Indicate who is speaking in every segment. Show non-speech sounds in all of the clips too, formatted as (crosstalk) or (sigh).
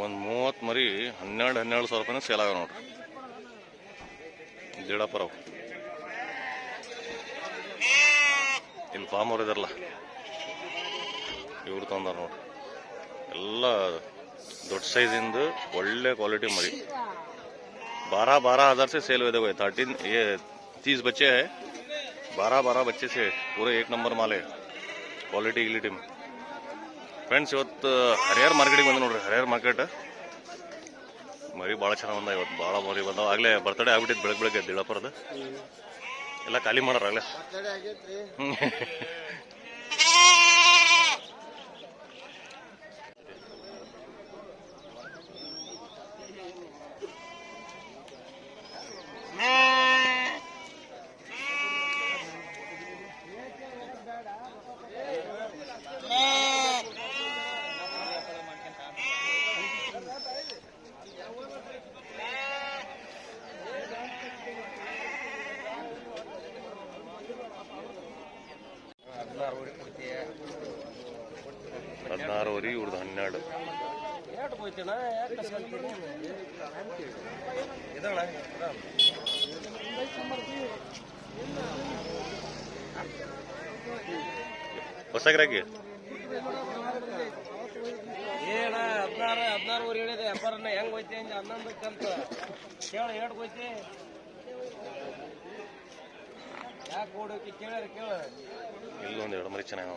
Speaker 1: ಒಂದು ಮೂವತ್ತು ಮರಿ ಹನ್ನೆರಡು ಹನ್ನೆರಡು ಸಾವಿರ ರೂಪಾಯಿನ ಸೇಲ್ ಆಗ ನೋಡ್ರಿ ದೇಡಪ್ಪರ ಇಲ್ಲಿ ಫಾರ್ಮ್ ಅವ್ರು ಇದಾರಲ್ಲ ಇವ್ರು ತೊಗೊಂಡಾರ ನೋಡ್ರಿ ಎಲ್ಲ ದೊಡ್ಡ ಸೈಜಿಂದ ಒಳ್ಳೆ ಕ್ವಾಲಿಟಿ ಮರಿ बारह बारह हजार से सेल हुए देखो थर्टीन ये तीस बच्चे हैं बारह बारह बच्चे से पूरे एक नंबर माल है ಕ್ವಾಲಿಟಿ ಗಿಲಿಟಿ ಫ್ರೆಂಡ್ಸ್ ಇವತ್ತು ಹರಿಹರ ಮಾರ್ಕೆಟಿಗೆ ಬಂದು ನೋಡ್ರಿ. ಹರಿಹರ ಮಾರ್ಕೆಟ್ ಮರಿ ಭಾಳ ಚೆನ್ನಾಗಿ ಬಂದ ಇವತ್ತು. ಭಾಳ ಮರಿ ಬಂದಾವ. ಆಗಲೇ ಬರ್ತಡೇ ಆಗ್ಬಿಟ್ಟಿತ್ತು ಬೆಳಗ್ಗೆ ಬೆಳಗ್ಗೆ ದಿಳಪರದ ಎಲ್ಲ ಖಾಲಿ ಮಾಡೋರು ಆಗಲೇ (laughs) ಹದಿನಾರುವರೆ ಇವ್ರದ್ದು ಹನ್ನೆರಡು ಹೊಸಗ್ರಾಗಿ?
Speaker 2: ಏನ ಹದಿನಾರು ಊರು ಹೇಳಿದೆ. ವ್ಯಾಪಾರನ ಹೆಂಗ್ ಹೋಯ್ತಿ ಅಂಜ ಹನ್ನೊಂದಕ್ಕಂತ ಕೇಳ ಎರಡು ಹೋಯ್ತಿ. ಯಾಕೆ ಓಡೋಕೆ ಕೇಳ್ಯಾರ ಕೇಳ.
Speaker 1: ಇಲ್ಲೊಂದು ಎರಡು ಮರಿ ಚೆನ್ನಾಗಿ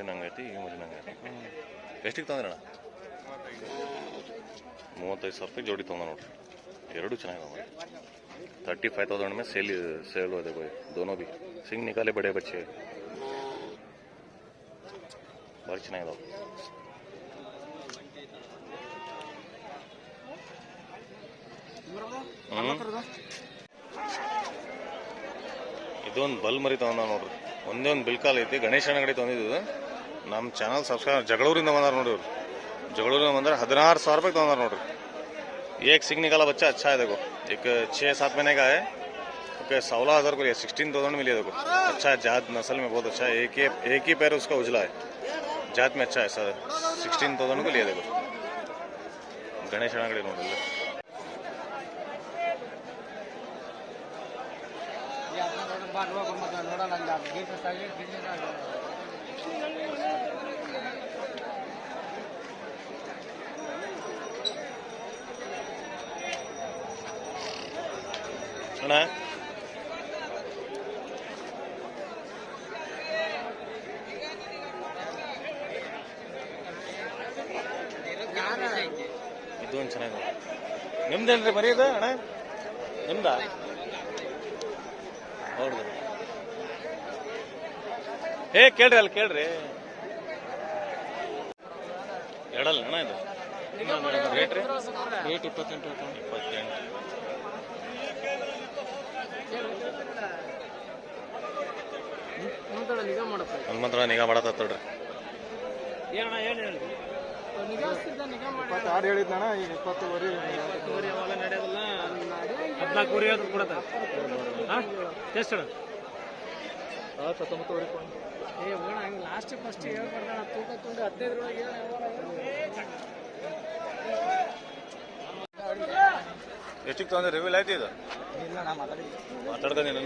Speaker 1: ಮರಿನ ಅಂಗೈತಿ ಈ ಮರಿನ ಐತಿ. ಎಷ್ಟಿಗೆ ತಂದ್ರಣ ಮೂವತ್ತೈದು ಸಾವಿರ ರೂಪಾಯಿ ಜೋಡಿ ತಂದ ನೋಡ್ರಿ. ಎರಡೂ ಚೆನ್ನಾಗಿವೆ ತರ್ಟಿ ಫೈವ್ ತೌಸಂಡ್ ಮೇಲೆ ಸೇಲ್ ಸೇಲ್ ಅದೇ ಬೈ ದೋನೋ ಬಿ. ಸಿಂಗ್ ನಿಕಾಲೆ ಬಡೇ ಬಚ್ಚೆ. ಭಾರಿ ಚೆನ್ನಾಗಿದಾವೆ ಇದೊಂದು ಬಲ್ ಮರಿ ತಗೊಂಡ ನೋಡ್ರಿ. ಒಂದೇ ಒಂದು ಬಿಲ್ಕಾಲ್ ಐತಿ, ಗಣೇಶನ ಅಂಗಡಿ ತಂದಿದ್ದು ನಮ್ಮ ಚಾನಲ್ ಸಬ್ಸ್ಕ್ರೈಬ್ ಜಗಳೂರಿಂದ ಬಂದಾರ ನೋಡಿ ಇವ್ರು ಜಗಳೂರಿಂದ ಬಂದ್ರೆ ಹದಿನಾರು ಸಾವಿರ ರೂಪಾಯಿ ತಗೊಂಡಾರ ನೋಡ್ರಿ एक सिंह निकाला बच्चा अच्छा है देखो एक छः सात महीने का है ओके सोलह हजार को लिया सिक्सटीन थाउजेंड में लिया देखो अच्छा है जात नस्ल में बहुत अच्छा है एक ही एक ही पैर उसका उजला है जात में अच्छा है सर सिक्सटीन थाउजेंड को लिया देखो गणेश अंगड़ी ನೋಡಿಲ್ಲ
Speaker 2: ನೋಡಲ್ಲ
Speaker 1: ಅಣ್ಣ? ಇದು ಒಂದು ನಿಮ್ದೇನ್ರಿ ಮರಿ ಅಣ್ಣ? ನಿಮ್ದಾ? ಹೌದು. ಏ ಕೇಳ್ರಿ ಅಲ್ಲಿ ಕೇಳ್ರಿ. ಎರಡಲ್ಲ ಅಣ್ಣ ಇದು? ರೇಟ್ ರೀ?
Speaker 2: ರೇಟ್ ಇಪ್ಪತ್ತೆಂಟು
Speaker 1: ಇಪ್ಪತ್ತೆಂಟು.
Speaker 2: ಮುಂದಡ ನಿಗಾ
Speaker 1: ಮಾಡತ್ತ
Speaker 2: ಹೇಳಿ
Speaker 3: ಇಪ್ಪತ್ತಾರು ಹೇಳಿದ್ನಣ್ಣ ಈಗ ಇಪ್ಪತ್ತುವರೆ
Speaker 2: ಅವೆಲ್ಲ ನಡೆಯೋದಿಲ್ಲ. ಹದಿನಾಲ್ಕು ಊರಿ ಹೇಳ್ತಾರೆ ಕೊಡತ್ತ. ಹಾಂ ಎಷ್ಟು
Speaker 3: ಹತ್ತೊಂಬತ್ತುವರೆ
Speaker 2: ಏ ಹೋಣ ಹಂಗೆ ಲಾಸ್ಟ್ ಫಸ್ಟ್ ಹೇಳ್ಬಾರ್ದಣ ತೂಕ ತುಂಡು ಹದಿನೈದರೊಳಗೆ
Speaker 1: ಎಷ್ಟಿಗೆ ತೊಗೊಂಡ್ರಿ ರಿವೀಲ್ ಆಯ್ತು ಇದು? ಮಾತಾಡ್ದ ನೀನು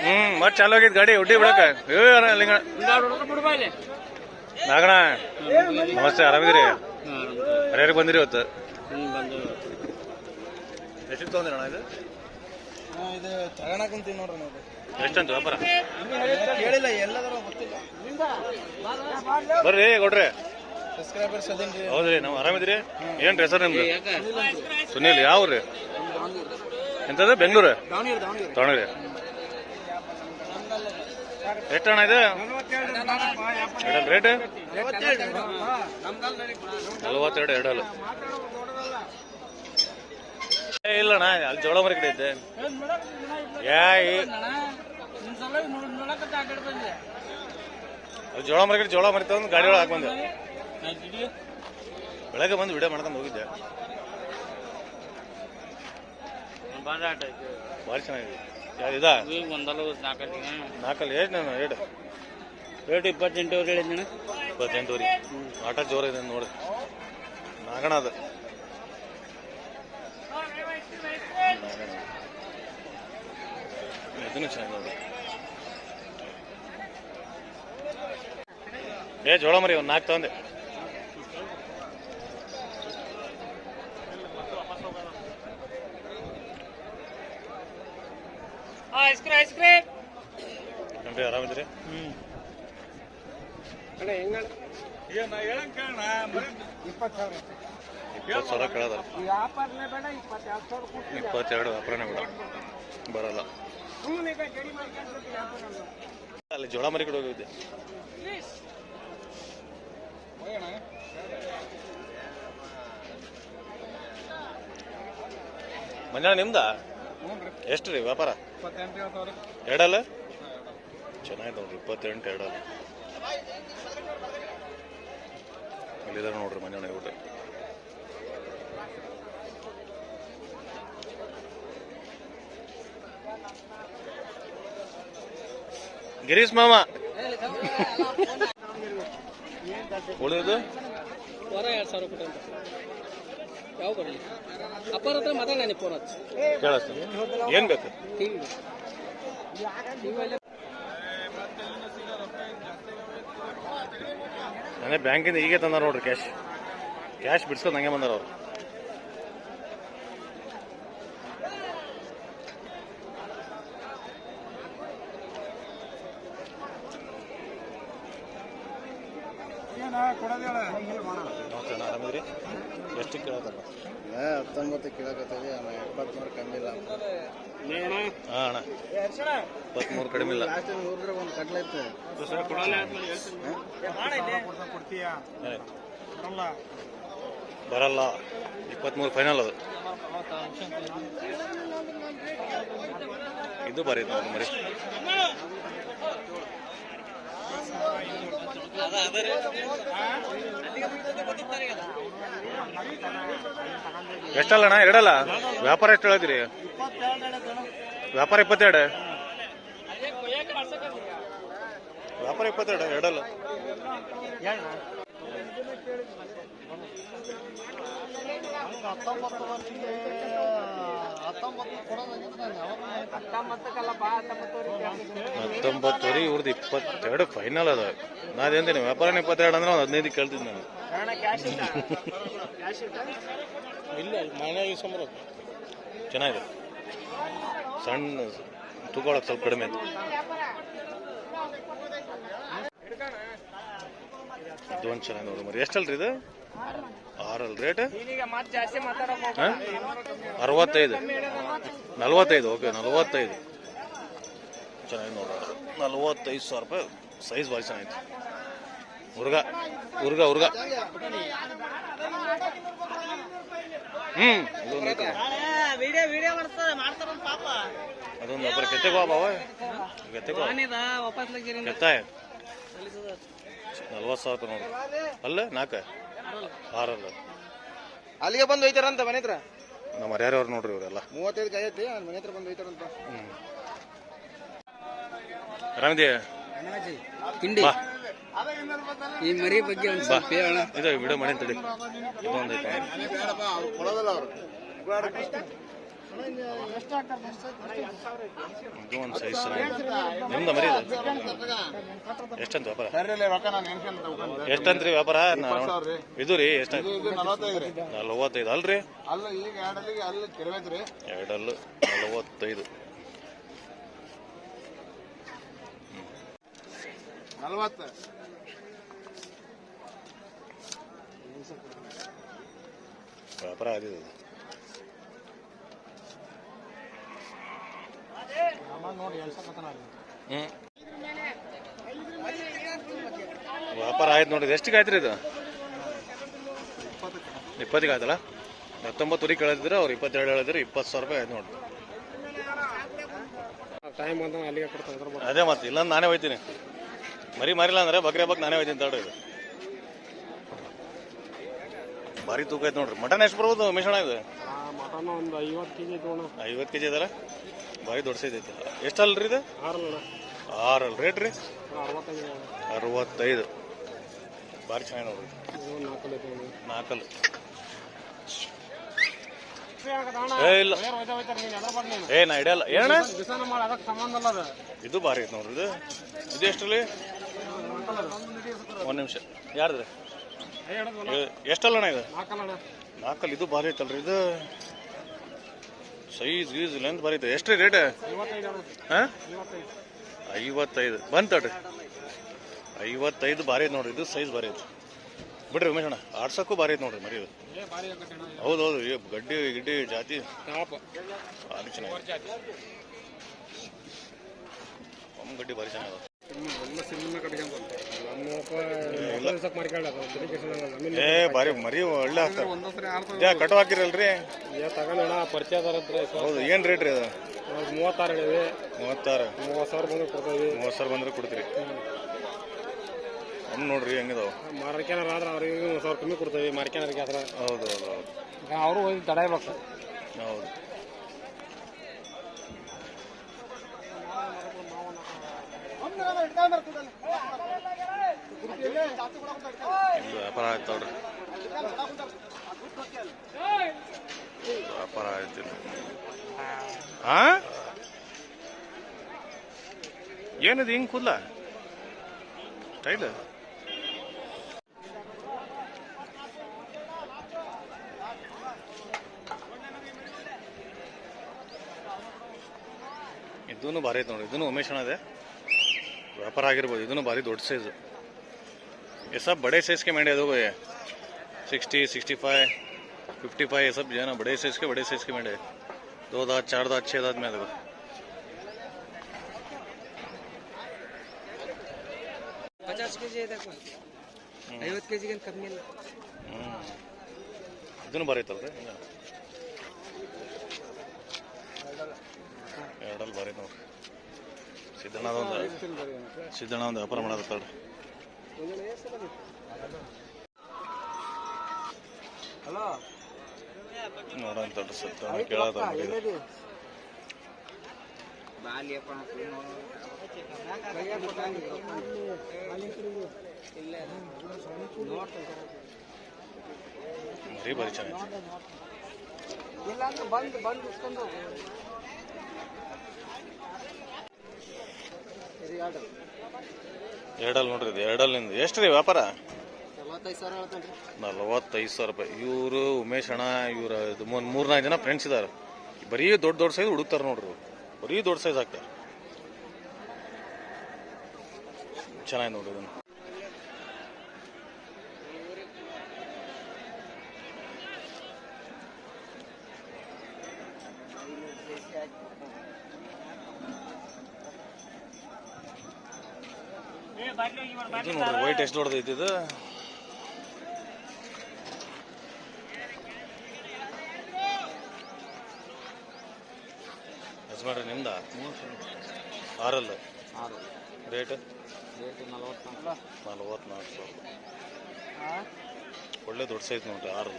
Speaker 1: ಹ್ಮ್ ಮತ್ತೆ ಚಾಲು ಆಗಿದ್ ಗಾಡಿ ಹುಟ್ಟಿ ಬಿಡಕ ಏ ಅಣ್ಣ ಲಿಂಗ ನಾಗಣ ನಮಸ್ತೆ ಆರಾಮಿದ್ರಿ ಹರಿಯಾರಿಗೆ ಬಂದಿರಿ ಇವತ್ತು? ಎಷ್ಟಿಗೆ ತೊಗೊಂಡ್ರಿ ಅಣ್ಣ ಇದು?
Speaker 3: ಇದು ತಗೋಣಕಂತೀವಿ ಕುಂತೀವಿ ನೋಡ್ರಿ ನಾವು
Speaker 1: ಎಷ್ಟಂತ ವ್ಯಾಪಾರ?
Speaker 3: ಕೇಳಿಲ್ಲ ಎಲ್ಲದರ ಗೊತ್ತಿಲ್ಲ.
Speaker 1: ಬರ್ರಿ ಕೊಡ್ರಿ
Speaker 3: ಸಬ್ಸ್ಕ್ರೈಬರ್ಸ್ ಅದೇನ್ರಿ
Speaker 1: ಹೌದ್ರಿ ನಾವು ಆರಾಮಿದ್ರಿ ಏನ್ರಿ ಹೆಸರು ನಿಮ್ದು? ಸುನೀಲ್ ಯಾವ್ರಿ ಎಂತದ ಬೆಂಗಳೂರು?
Speaker 3: ದಾವಣಗೆರೆ
Speaker 1: ಎಷ್ಟು ಅಣ್ಣ ಇದೆ? ಎರಡಲ್ ರೇಟ್? ನಲವತ್ತೆರಡು ಎರಡಲ್ಲ. ಇಲ್ಲಣ್ಣ ಅಲ್ಲಿ ಜೋಳ ಮರಿ ಕಡೆ ಇದ್ದೆ. ಯಾ ಈ- ಅಲ್ಲಿ ಜೋಳ ಮರಿ ಕಡೆ ಜೋಳ ಮರಿತ ತಗೊಂಡು ಗಾಡಿ ಒಳಗೆ ಹಾಕಿ ಬಂದೆ. ಬೆಳಗ್ಗೆ ಬಂದು ವಿಡಿಯೋ ಮಾಡ್ಕೊಂಡು ಹೋಗಿದ್ದೆ. ಭಾರಿ ಚೆನ್ನಾಗಿದೆ. ಇದಾ?
Speaker 2: ಒಂದಲ್ಲ ನಾಲ್ಕು
Speaker 1: ನಾಲ್ಕಲ್ಲಿ ಎಷ್ಟು ನಾನು ಏಟ್.
Speaker 2: ರೇಟ್ ಇಪ್ಪತ್ತೆಂಟು ಹೇಳಿದ್ನ
Speaker 1: ಇಪ್ಪತ್ತೆಂಟುವರೆ ಆಟ ಜೋರಿದೆ ನೋಡಿ. ನಾಗಣ ಅದು ನಾಗಣ. ಇದನ್ನು ಚೆನ್ನಾಗಿ ನೋಡಿ ಏ ಜೋಳ ಮರಿ ಒಂದು ನಾಲ್ಕು ತಂದೆ
Speaker 2: ಐಸ್ ಕ್ರೀಮ್ ಐಸ್ ಕ್ರೀಮ್
Speaker 1: ಏನ್ರಿ ಆರಾಮಿದ್ರಿ
Speaker 2: ಅಣ್ಣ ಹೆಂಗ
Speaker 3: ಇಪ್ಪತ್ತು ಸಾವಿರ
Speaker 1: ಇಪ್ಪತ್ತು ಸಾವಿರ ಕೇಳದ
Speaker 2: ವ್ಯಾಪಾರನೇ ಬೇಡ ಇಪ್ಪತ್ತೆರಡು
Speaker 1: ವ್ಯಾಪಾರನೇ ಬಿಡ. ಬರಲ್ಲ. ಅಲ್ಲಿ ಜೋಳ ಮರಿ ಕಡೆ ಹೋಗಿದ್ದೆ ಮಂಜಾಣ ನಿಮ್ದ? ಎಷ್ಟು ರೀ ವ್ಯಾಪಾರ? ಎರಡಲ್ಲ? ಚೆನ್ನಾಗಿ ನೋಡ್ರಿ, ಇಪ್ಪತ್ತೆಂಟು ಎರಡಲ್ಲ. ಅಲ್ಲಿದ್ದಾರೆ ನೋಡ್ರಿ ಮಂಜಾಣ ಊಟ. ಗಿರೀಶ್ ಮಾಮ. ಉಳಿದು?
Speaker 2: ವರ ಎರಡು ಸಾವಿರ ಕೊಟ್ಟು ಯಾವ ಬರಲಿ? ಅಪ್ಪರ ಹತ್ರ ಮಾತಾಡ ನಾನು ಫೋನ್ ಹಚ್ಚಿ.
Speaker 1: ಕೇಳಿಸ್ತೀನಿ. ಏನ್ ಬೇಕು
Speaker 2: ಟಿವಿ.
Speaker 1: ನಾನೇ ಬ್ಯಾಂಕಿಂದ ಹೀಗೆ ತಂದಾರ ನೋಡ್ರಿ ಕ್ಯಾಶ್ ಕ್ಯಾಶ್ ಬಿಡ್ಸ್ಕೊಂಡು ಹಂಗೆ ಬಂದಾರ ಅವ್ರು. ನಮಸ್ತೆ ಅಣ್ಣ, ಆರಾಮಿದ್ರಿ ಎಷ್ಟು ಕೇಳತ್ತಲ್ಲ
Speaker 3: ಹತ್ತೊಂಬತ್ತು ಕೇಳಕತ್ತೀವಿ ಇಪ್ಪತ್ತ್ಮೂರು ಕಮ್ಮಿ ಇಲ್ಲ.
Speaker 1: ಹಾಂ ಅಣ್ಣ. ಇಪ್ಪತ್ತ್ಮೂರು ಕಡಿಮೆ ಇಲ್ಲ.
Speaker 3: ಲಾಸ್ಟ್ ಟೈಮ್ ಹೋದ್ರೆ ಒಂದು ಕಡಲೆ ಇತ್ತು. ಬರಲ್ಲ.
Speaker 1: ಬರಲ್ಲ. ಇಪ್ಪತ್ತ್ಮೂರು ಫೈನಲ್ ಅದು. ಇದು ಬರೀ ನೋಡಿ ಮರಿ. ಎಷ್ಟಲ್ಲ ಅಣ್ಣ ಎರಡಲ್ಲ? ವ್ಯಾಪಾರ ಎಷ್ಟು ಹೇಳಿದ್ರಿ? ವ್ಯಾಪಾರ ಇಪ್ಪತ್ತೆರಡು? ವ್ಯಾಪಾರ ಇಪ್ಪತ್ತೆರಡು ಎರಡಲ್ಲ. ಹತ್ತೊಂಬತ್ತುವರೆ ಇವ್ರದ್ದು ಇಪ್ಪತ್ತೆರಡು ಫೈನಲ್ ಅದ. ನಾದೇಂತೀನಿ ವ್ಯಾಪಾರ ಇಪ್ಪತ್ತೆರಡು ಅಂದ್ರೆ ಒಂದು ಹದಿನೈದು ಕೇಳ್ತೀನಿ ನಾನು. (laughs)
Speaker 2: ಇಲ್ಲ ಮನೆಯಾಗಿ ಸಂಬಳ
Speaker 1: ಚೆನ್ನಾಗಿದೆ. ಸಣ್ಣ ತೂಕೊಳಕ್ಕೆ ಸ್ವಲ್ಪ ಕಡಿಮೆ ಇದು ಒಂದು ಚೆನ್ನಾಗಿ ನೋಡಿ ಮರಿ. ಎಷ್ಟಲ್ರಿ ಇದು? ಆರಲ್ ರೇಟ್? ಅರವತ್ತೈದು. ನಲ್ವತ್ತೈದು ಓಕೆ ನಲ್ವತ್ತೈದು. ಚೆನ್ನಾಗಿ ನೋಡೋಣ. ನಲ್ವತ್ತೈದು ಸಾವಿರ ರೂಪಾಯಿ ಸೈಜ್ ಭಾರಿ ಚೆನ್ನಾಗಿತ್ತು ಹುರ್ಗ ಹುರ್ಗ ಹುರ್ಗ. ಹ್ಞೂ ಅದೊಂದು ಅಬ್ಬರ ಕೆತ್ತೆಗೋ ಬಾವ ಕೆತ್ತೆಗೋ ಕೆತ್ತಾಯ ನಲ್ವತ್ತು ಸಾವಿರ ರೂಪಾಯಿ ನೋಡಿ. ಅಲ್ಲ ನಾಲ್ಕು. ಆರಲ್ಲ.
Speaker 3: ಅಲ್ಲಿಗೆ ಬಂದು ಒಯ್ತಾರಂತ ಮನೆ ಹತ್ರ?
Speaker 1: ನಮ್ಮ ಹರಿಹರವ್ರು ನೋಡ್ರಿ ಇವರೆಲ್ಲ.
Speaker 3: ಮೂವತ್ತೈದು ಕೈ ಐತಿ ಅಲ್ಲಿ ಮನೆ ಹತ್ರ ಬಂದು ಒಯ್ತಾರಂತ
Speaker 1: ಆರಾಮಿದೆಯಾ
Speaker 2: ತಿಂಡಿ. ಈ ಮರಿ ಬಗ್ಗೆ ಒಂದು ಸ್ವಲ್ಪ ಹೇಳೋಣ.
Speaker 1: ಇದು ವಿಡಿಯೋ ಮಾಡಿ ತಡಿ ಇದೊಂದು ಐತೆ ನಿಮ್ದು ಮರಿ ಎಷ್ಟಂತ ವ್ಯಾಪಾರ? ಎಷ್ಟಂತ್ರಿ ವ್ಯಾಪಾರ. ಇದು ರೀ
Speaker 3: ಎಷ್ಟ? ನಲವತ್ತೈದು
Speaker 1: ಅಲ್ರಿ? ಎರಡಲ್ಲು ನಲವತ್ತೈದು.
Speaker 3: ನಲವತ್ತು.
Speaker 1: ವ್ಯಾಪಾರ ಆಗಿದೆ ಇದು.
Speaker 3: ನೋಡಿ ಎಲ್ಸಕತ್ತಾನ
Speaker 1: ಹ್ಞೂ ವ್ಯಾಪಾರ ಆಯ್ತು ನೋಡಿರಿ ಎಷ್ಟಿಗೆ ಆಯ್ತು ರೀ ಇದು? ಇಪ್ಪತ್ತಿಗೆ ಆಯ್ತಲ್ಲ? ಹತ್ತೊಂಬತ್ತು ಕೇಳಿದ್ರು ಕೇಳಿದ್ರೆ ಅವ್ರು ಇಪ್ಪತ್ತೆರಡು ಹೇಳಿದ್ರು ಇಪ್ಪತ್ತು ಸಾವಿರ ರೂಪಾಯಿ ಆಯ್ತು ನೋಡಿ.
Speaker 2: ಟೈಮ್ ಅಂತ ಅಲ್ಲಿಗೆ ಕೊಡ್ತಾರೆ
Speaker 1: ಅದೇ ಮತ್ತೆ ಇಲ್ಲ ನಾನೇ ಹೋಯ್ತೀನಿ. ಮರಿ ಮಾರಿಲ್ಲ ಅಂದ್ರೆ ಬಕ್ರೆ ಬಕ್ ನಾನೇ ಹೋಯ್ತೀನಿ ತಡ್ರಿ ಇದು. ಭಾರಿ ತೂಕ ಐತೆ ನೋಡ್ರಿ. ಮಟನ್ ಎಷ್ಟು ಬರ್ಬೋದು ಮಿಶ್ರಣ ಇದು?
Speaker 2: ಮಟನ್ ಒಂದು ಐವತ್ತು ಕೆ ಜಿ
Speaker 1: ಐವತ್ತು ಕೆ ಜಿ ಇದಲ್ಲ ಸೈಜ್ ಐತೆ. ಎಷ್ಟಲ್ರಿ ಇದು?
Speaker 2: ಆರಲ್ಲ
Speaker 1: ಆರಲ್ ರೇಟ್ ರೀ?
Speaker 2: ಅರವತ್ತೈದು
Speaker 1: ಭಾರಿ ಚೆನ್ನಾಗಿ ನೋಡ್ರಿ.
Speaker 2: ನಾಲ್ಕಲ್ಲಿ
Speaker 1: ಏ ಇಲ್ಲ. ಏ ನಾ ಹಿಡಿಯಲ್ಲ. ಏನ ಇದು ಭಾರಿ ಐತೆ ನೋಡ್ರಿ ಇದು. ಇದು ಎಷ್ಟಲ್ಲಿ ಒಂದು ನಿಮಿಷ. ಯಾರ್ದು? ಎಷ್ಟಲ್ಲಣ್ಣ ಇದು?
Speaker 2: ನಾಲ್ಕಲ್ಲಿ
Speaker 1: ಇದು ಭಾರಿ ಐತಲ್ರಿ ಇದು. ಸೈಜ್ ಗೀಜ್ ಲೆಂತ್ ಬಾರಿ ಐತೆ ಎಷ್ಟು ರೇಟ್
Speaker 2: ಐವತ್ತೈದು.
Speaker 1: ಹಾಂ
Speaker 2: ಐವತ್ತೈದು
Speaker 1: ಬಂತಡ್ರಿ ಐವತ್ತೈದು ಭಾರಿ ಐತೆ ನೋಡ್ರಿ. ಇದು ಸೈಜ್ ಬಾರಿ ಐತೆ ಬಿಡ್ರಿ ಉಮೇಶ್ ಅಣ್ಣ ಆಡ್ಸಕ್ಕೂ ಭಾರಿ ಐತೆ ನೋಡ್ರಿ ಮರಿ ಇದು ಹೌದು ಹೌದು ಗಡ್ಡಿ ಗಿಡ್ಡಿ ಜಾತಿ. ಭಾರಿ ಚೆನ್ನಾಗಿದೆ. ಒಮ್ಮ ಗಡ್ಡಿ ಭಾರಿ ಚೆನ್ನಾಗಿದೆ. ಏ ಬಾರಿ ಮರಿ ಒಳ್ಳೆ ಹಾಕ್ತಾರೆ ಕಟ್ ಹಾಕಿರಲ್ರಿ?
Speaker 2: ತಗೊಂಡಣ ಇದ್ರೆ
Speaker 1: ಹೌದು ಏನು ರೇಟ್ ರೀ ಅದು?
Speaker 2: ಮೂವತ್ತಾರು ಹೇಳಿವಿ
Speaker 1: ಮೂವತ್ತಾರು.
Speaker 2: ಮೂವತ್ತು ಸಾವಿರ ಬಂದ್ರೆ ಕೊಡ್ತೀವಿ.
Speaker 1: ಮೂವತ್ತು ಸಾವಿರ ಬಂದ್ರೆ ಕೊಡ್ತೀರಿ. ಒಮ್ಮೆ ನೋಡ್ರಿ ಹೆಂಗಿದಾವ.
Speaker 2: ಮಾರ್ಕೆನಾರ ಆದ್ರೆ ಅವ್ರಿಗೆ ಒಂದು ಸಾವಿರ ಕಮ್ಮಿ ಕೊಡ್ತೀವಿ ಮಾರ್ಕೆನರಿಗೆ ಆದ್ರೆ.
Speaker 1: ಹೌದು ಹೌದು ಹೌದು.
Speaker 2: ಅವರು ಹೋಗಿ ತಡೆಯಬೇಕು
Speaker 1: ಹೌದು. ಇದು ವ್ಯಾಪಾರ ಆಯ್ತು ನೋಡ್ರಿ. ವ್ಯಾಪಾರ ಆಯ್ತಿಲ್ಲ ಹಾ ಏನಿದು ಹಿಂಗ್ ಕೂದ್ಲ? ಸ್ಟೈಲ್ ಇದೂ ಭಾರಿ ಐತೆ ನೋಡಿ ಇದೂ ಉಮೇಶ್ ಅಣ್ಣ ಇದೆ. ವ್ಯಾಪಾರ ಆಗಿರ್ಬೋದು. ಇದೂ ಭಾರಿ ದೊಡ್ಡ ಸೈಜು ये सब बड़े साइज के मेंढे देखो ये sixty sixty five fifty five ये सब जो है ना बड़े साइज के बड़े साइज के मेंढे दो दांत चार दांत छह दांत में देखो
Speaker 4: ಪಚಾಸ್ ಕೆಜಿ ಇದೆ ಐವತ್ತು ಕೆಜಿಗೆ ಕಮ್ಮಿ ಇಲ್ಲ
Speaker 1: ಹ್ಮ್ ಇದನ್ನು ಭಾರಿ ಐತಲ್ರಿ ಎರಡಲ್ಲಿ ಭಾರಿ ಐತೆ ನೋಡ್ರಿ ಸಿದ್ದಣ್ಣ ಒಂದು ಸಿದ್ದಣ್ಣ ಒಂದು ವ್ಯಾಪಾರ ಮಾಡತ್ತಾಳ್ರಿ
Speaker 4: ಹಲೋ.
Speaker 1: ನೋಡಂತ ಸಿದ್ದಣ್ಣ ಕೇಳತ್ತ
Speaker 4: ಬಾಲಿಯಪ್ಪ
Speaker 1: ಮರಿ ಭಾರಿ ಚೆನ್ನಾಗಿ.
Speaker 4: ಇಲ್ಲ ಅಂದ್ರೆ ಬಂದು ಬಂದು ಇಸ್ಕೊಂಡು.
Speaker 1: ಎರಡಲ್ಲಿ ನೋಡ್ರಿ ಇದು ಎರಡಲ್ಲಿಂದ. ಎಷ್ಟು ರೀ ವ್ಯಾಪಾರ?
Speaker 3: ನಲವತ್ತೈದು ಸಾವಿರ
Speaker 1: ರೂಪಾಯಿ. ಇವರು ಉಮೇಶ್ ಅಣ್ಣ ಇವ್ರ ಇದು ಮೂರ್ನಾಲ್ಕು ಜನ ಫ್ರೆಂಡ್ಸ್ ಇದ್ದಾರೆ ಬರೀ ದೊಡ್ಡ ದೊಡ್ಡ ಸೈಜ್ ಹುಡುಕ್ತಾರೆ ನೋಡ್ರಿ ಬರೀ ದೊಡ್ಡ ಸೈಜ್ ಹಾಕ್ತಾರೆ ಚೆನ್ನಾಗಿ ನೋಡ್ರಿ ಇದನ್ನು. ವೈಟ್ ಎಷ್ಟು ದೊಡ್ಡದೈತಿ ಇದು. ಯಜಮಾನ್ರಿ, ನಿಮ್ದ? ಆರಲ್ಲ.
Speaker 4: ಆರು
Speaker 1: ರೇಟ್ ನಲ್ವತ್ನಾಲ್ಕು ಸಾವಿರ. ಒಳ್ಳೆ ದೊಡ್ಡ ಸೈಜ್ ನೋಡ್ರಿ ಆರು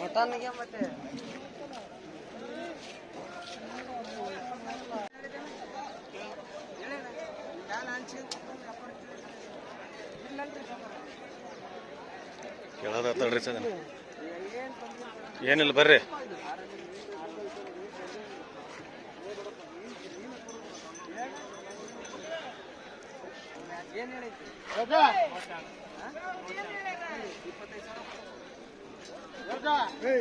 Speaker 4: ಮಟನ್ಗೆ ಮತ್ತೆ.
Speaker 1: ಕೇಳೋದ ತಡ್ರಿ ಸರ್ ಏನಿಲ್ಲ ಬರ್ರಿ.
Speaker 4: ಏನು ಹೇಳಿದ್ರಿ